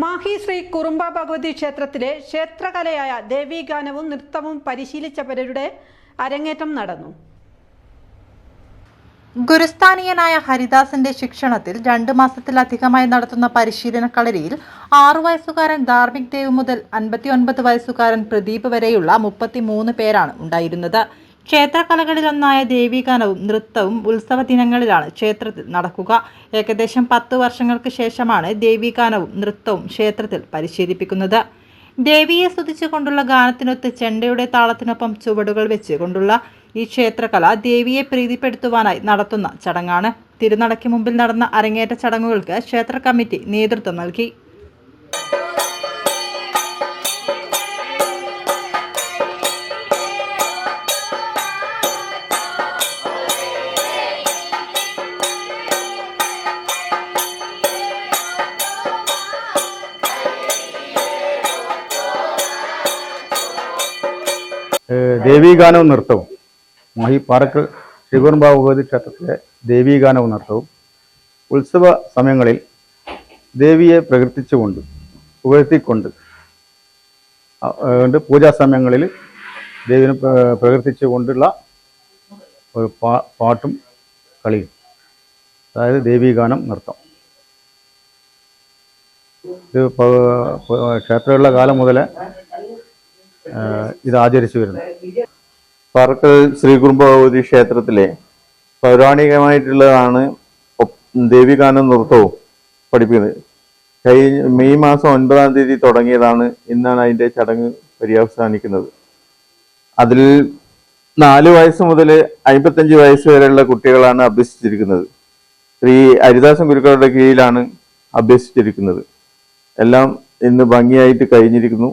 മാഹി ശ്രീ കുറുമ്പ ഭഗവതി ക്ഷേത്രത്തിലെ ക്ഷേത്രകലയായ ദേവീഗാനവും നൃത്തവും പരിശീലിച്ചവരുടെ അരങ്ങേറ്റം നടന്നു. ഗുരുസ്ഥാനീയനായ ഹരിദാസന്റെ ശിക്ഷണത്തിൽ രണ്ടു മാസത്തിലധികമായി നടത്തുന്ന പരിശീലന കളരിയിൽ ആറു വയസ്സുകാരൻ ധാർമ്മിക് ദേവ് മുതൽ അൻപത്തിയൊൻപത് വയസ്സുകാരൻ പ്രദീപ് വരെയുള്ള മുപ്പത്തിമൂന്ന് പേരാണ് ഉണ്ടായിരുന്നത്. ക്ഷേത്രകലകളിലൊന്നായ ദേവീഗാനവും നൃത്തവും ഉത്സവ ദിനങ്ങളിലാണ് ക്ഷേത്രത്തിൽ നടക്കുക. ഏകദേശം പത്ത് വർഷങ്ങൾക്ക് ശേഷമാണ് ദേവീഗാനവും നൃത്തവും ക്ഷേത്രത്തിൽ പരിശീലിപ്പിക്കുന്നത്. ദേവിയെ സ്തുതിച്ചുകൊണ്ടുള്ള ഗാനത്തിനൊത്ത് ചെണ്ടയുടെ താളത്തിനൊപ്പം ചുവടുകൾ വെച്ച് കൊണ്ടുള്ള ഈ ക്ഷേത്രകല ദേവിയെ പ്രീതിപ്പെടുത്തുവാനായി നടത്തുന്ന ചടങ്ങാണ്. തിരുനടയ്ക്ക് മുമ്പിൽ നടന്ന അരങ്ങേറ്റ ചടങ്ങുകൾക്ക് ക്ഷേത്ര കമ്മിറ്റി നേതൃത്വം നൽകി. ദേവീഗാനവും നൃത്തവും. മഹി പാറക്കൽ ശ്രീകുറുമ്പ ഭഗവതി ക്ഷേത്രത്തിലെ ദേവീഗാനവും നൃത്തവും. ഉത്സവ സമയങ്ങളിൽ ദേവിയെ പ്രകൃതിച്ചുകൊണ്ട് പുകഴ്ത്തിക്കൊണ്ട് ഉണ്ട് പൂജാസമയങ്ങളിൽ പൂജാ സമയങ്ങളിൽ ദേവിനെ പ്രകീർത്തിച്ചുകൊണ്ടുള്ള ഒരു പാ പാട്ടും കളിയും. അതായത് ദേവീഗാനം നൃത്തം. ഇത് ക്ഷേത്രമുള്ള കാലം മുതലേ ഇത് ആചരിച്ചു വരുന്നത്. പാർക്കൽ ശ്രീ കുറുമ്പ ക്ഷേത്രത്തിലെ പൗരാണികമായിട്ടുള്ളതാണ് ദേവിഗാനം നൃത്തവും പഠിപ്പിക്കുന്നത്. കഴിഞ്ഞ മെയ് മാസം ഒൻപതാം തീയതി തുടങ്ങിയതാണ് ഇന്നാണ് അതിന്റെ ചടങ്ങ് പര്യവസാനിക്കുന്നത്. അതിൽ നാല് വയസ്സ് മുതൽ അമ്പത്തഞ്ച് വയസ്സ് വരെയുള്ള കുട്ടികളാണ് അഭ്യസിച്ചിരിക്കുന്നത്. ശ്രീ ഹരിദാസൻ ഗുരുക്കളുടെ കീഴിലാണ് അഭ്യസിച്ചിരിക്കുന്നത്. എല്ലാം ഇന്ന് ഭംഗിയായിട്ട് കഴിഞ്ഞിരിക്കുന്നു.